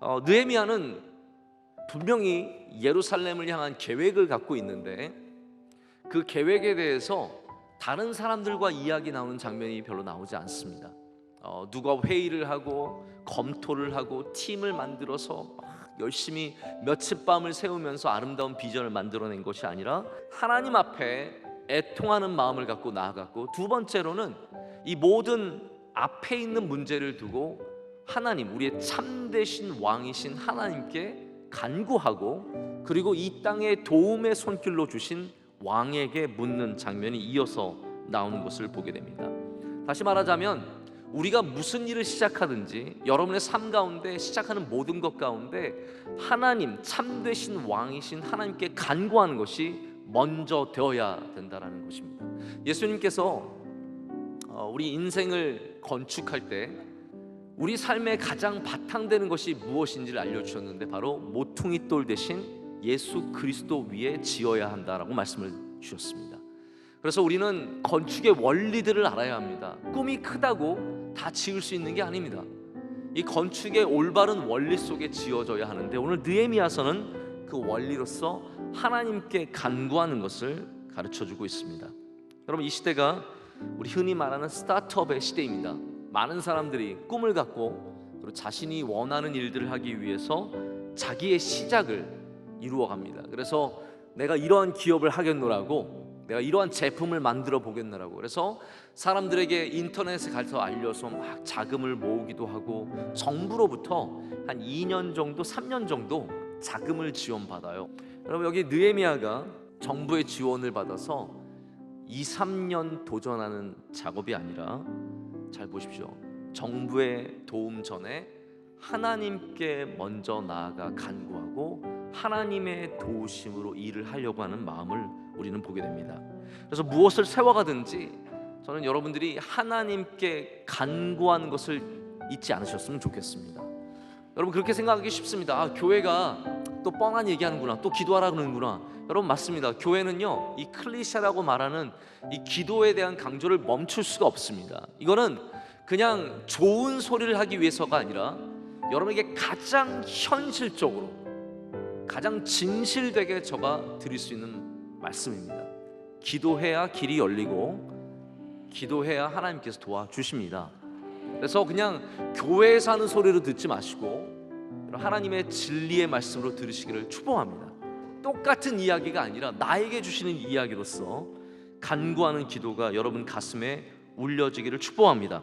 어, 느헤미야는 분명히 예루살렘을 향한 계획을 갖고 있는데 그 계획에 대해서 다른 사람들과 이야기 나오는 장면이 별로 나오지 않습니다. 어, 누가 회의를 하고 검토를 하고 팀을 만들어서 막 열심히 며칠 밤을 세우면서 아름다운 비전을 만들어낸 것이 아니라 하나님 앞에 애통하는 마음을 갖고 나아갔고 두 번째로는 이 모든 앞에 있는 문제를 두고 하나님 우리의 참되신 왕이신 하나님께 간구하고 그리고 이 땅에 도움의 손길로 주신 왕에게 묻는 장면이 이어서 나오는 것을 보게 됩니다. 다시 말하자면 우리가 무슨 일을 시작하든지 여러분의 삶 가운데 시작하는 모든 것 가운데 하나님 참되신 왕이신 하나님께 간구하는 것이 먼저 되어야 된다라는 것입니다. 예수님께서 어, 우리 인생을 건축할 때 우리 삶의 가장 바탕되는 것이 무엇인지를 알려주셨는데 바로 모퉁이 돌 대신 예수 그리스도 위에 지어야 한다라고 말씀을 주셨습니다. 그래서 우리는 건축의 원리들을 알아야 합니다. 꿈이 크다고 다 지을 수 있는 게 아닙니다. 이 건축의 올바른 원리 속에 지어져야 하는데 오늘 느헤미야서는 그 원리로서 하나님께 간구하는 것을 가르쳐 주고 있습니다. 여러분 이 시대가 우리 흔히 말하는 스타트업의 시대입니다. 많은 사람들이 꿈을 갖고 그리고 자신이 원하는 일들을 하기 위해서 자기의 시작을 이루어 갑니다. 그래서 내가 이러한 기업을 하겠노라고 내가 이러한 제품을 만들어 보겠노라고 그래서 사람들에게 인터넷에 가서 알려서 막 자금을 모으기도 하고 정부로부터 한 2년 정도, 3년 정도 자금을 지원받아요. 여러분 여기 느헤미야가 정부의 지원을 받아서 2, 3년 도전하는 작업이 아니라 잘 보십시오. 정부의 도움 전에 하나님께 먼저 나아가 간구하고 하나님의 도우심으로 일을 하려고 하는 마음을 우리는 보게 됩니다. 그래서 무엇을 세워가든지 저는 여러분들이 하나님께 간구하는 것을 잊지 않으셨으면 좋겠습니다. 여러분 그렇게 생각하기 쉽습니다. 아, 교회가 또 뻔한 얘기하는구나, 또 기도하라 그러는구나. 여러분 맞습니다. 교회는요 이 클리셰라고 말하는 이 기도에 대한 강조를 멈출 수가 없습니다. 이거는 그냥 좋은 소리를 하기 위해서가 아니라 여러분에게 가장 현실적으로 가장 진실되게 저가 드릴 수 있는 말씀입니다. 기도해야 길이 열리고 기도해야 하나님께서 도와주십니다. 그래서 그냥 교회에서 하는 소리로 듣지 마시고 하나님의 진리의 말씀으로 들으시기를 축복합니다. 똑같은 이야기가 아니라 나에게 주시는 이야기로서 간구하는 기도가 여러분 가슴에 울려지기를 축복합니다.